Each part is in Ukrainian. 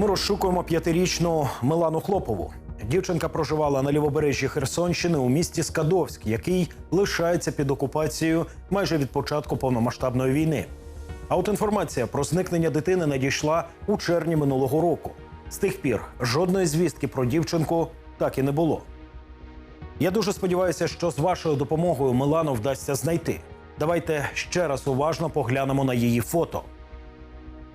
Ми розшукуємо п'ятирічну Милану Хлопову. Дівчинка проживала на лівобережжі Херсонщини у місті Скадовськ, який лишається під окупацією майже від початку повномасштабної війни. А от інформація про зникнення дитини надійшла у червні минулого року. З тих пір жодної звістки про дівчинку так і не було. Я дуже сподіваюся, що з вашою допомогою Милану вдасться знайти. Давайте ще раз уважно поглянемо на її фото.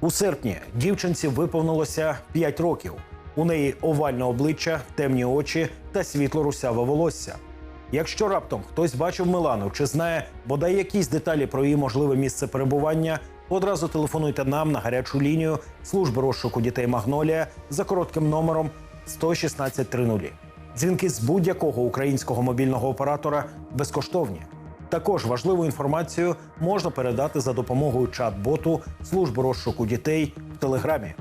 У серпні дівчинці виповнилося 5 років. У неї овальне обличчя, темні очі та світло-русяве волосся. Якщо раптом хтось бачив Милану чи знає бодай якісь деталі про її можливе місце перебування, одразу телефонуйте нам на гарячу лінію служби розшуку дітей Магнолія за коротким номером 11630. Дзвінки з будь-якого українського мобільного оператора безкоштовні. Також важливу інформацію можна передати за допомогою чат-боту служби розшуку дітей в Телеграмі.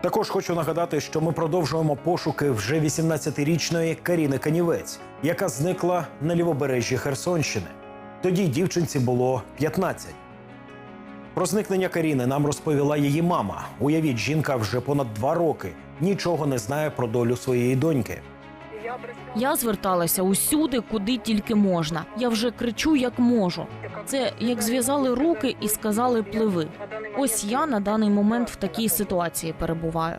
Також хочу нагадати, що ми продовжуємо пошуки вже 18-річної Каріни Канівець, яка зникла на лівобережжі Херсонщини. Тоді дівчинці було 15. Про зникнення Каріни нам розповіла її мама. Уявіть, жінка вже понад два роки нічого не знає про долю своєї доньки. Я зверталася усюди, куди тільки можна. Я вже кричу, як можу. Це як зв'язали руки і сказали пливи. Ось я на даний момент в такій ситуації перебуваю.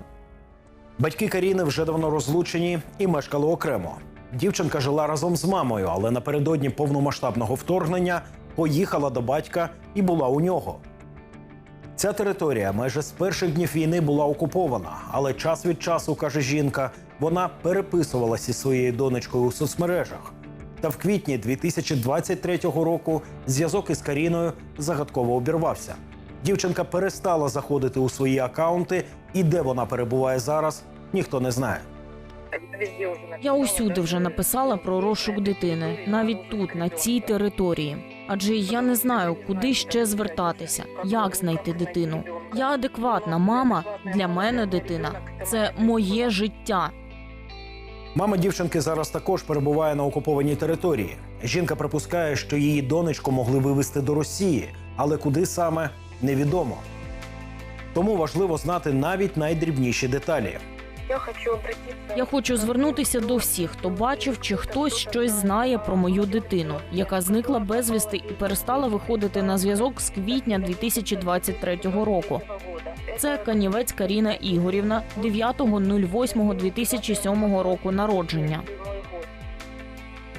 Батьки Каріни вже давно розлучені і мешкали окремо. Дівчинка жила разом з мамою, але напередодні повномасштабного вторгнення поїхала до батька і була у нього. Ця територія майже з перших днів війни була окупована, але час від часу, каже жінка, вона переписувалася зі своєю донечкою у соцмережах. Та в квітні 2023 року зв'язок із Каріною загадково обірвався. Дівчинка перестала заходити у свої акаунти, і де вона перебуває зараз, ніхто не знає. Я усюди вже написала про розшук дитини, навіть тут, на цій території. Адже я не знаю, куди ще звертатися, як знайти дитину. Я адекватна мама. Для мене дитина це моє життя. Мама дівчинки зараз також перебуває на окупованій території. Жінка припускає, що її донечку могли вивезти до Росії, але куди саме невідомо. Тому важливо знати навіть найдрібніші деталі. Я хочу обратиться. Я хочу звернутися до всіх, хто бачив чи хтось щось знає про мою дитину, яка зникла безвісти і перестала виходити на зв'язок з квітня 2023 року. Це Канівець Каріна Ігорівна 9.08.2007 року народження.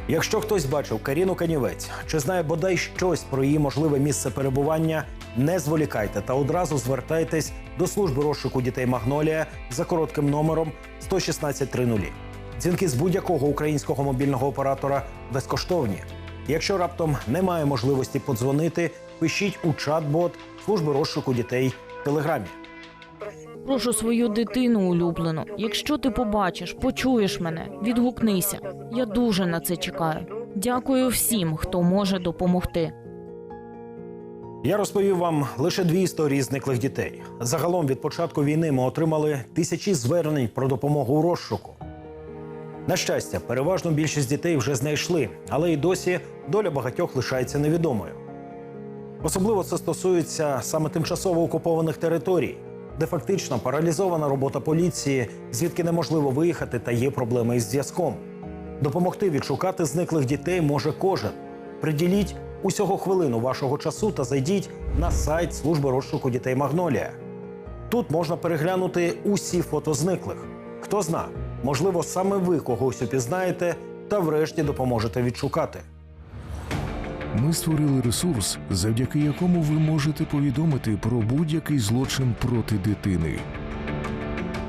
Якщо хтось бачив Каріну Канівець чи знає бодай щось про її можливе місце перебування, не зволікайте та одразу звертайтесь до служби розшуку дітей Магнолія за коротким номером 11630. Дзвінки з будь-якого українського мобільного оператора безкоштовні. Якщо раптом немає можливості подзвонити, пишіть у чат-бот служби розшуку дітей в Телеграмі. Прошу свою дитину улюблену. Якщо ти побачиш, почуєш мене, відгукнися. Я дуже на це чекаю. Дякую всім, хто може допомогти. Я розповів вам лише дві історії зниклих дітей. Загалом від початку війни ми отримали тисячі звернень про допомогу у розшуку. На щастя, переважну більшість дітей вже знайшли, але й досі доля багатьох лишається невідомою. Особливо це стосується саме тимчасово окупованих територій, де фактично паралізована робота поліції, звідки неможливо виїхати та є проблеми із зв'язком. Допомогти відшукати зниклих дітей може кожен. Приділіть усього хвилину вашого часу та зайдіть на сайт служби розшуку дітей Магнолія. Тут можна переглянути усі фото зниклих. Хто зна, можливо, саме ви когось упізнаєте та врешті допоможете відшукати. Ми створили ресурс, завдяки якому ви можете повідомити про будь-який злочин проти дитини.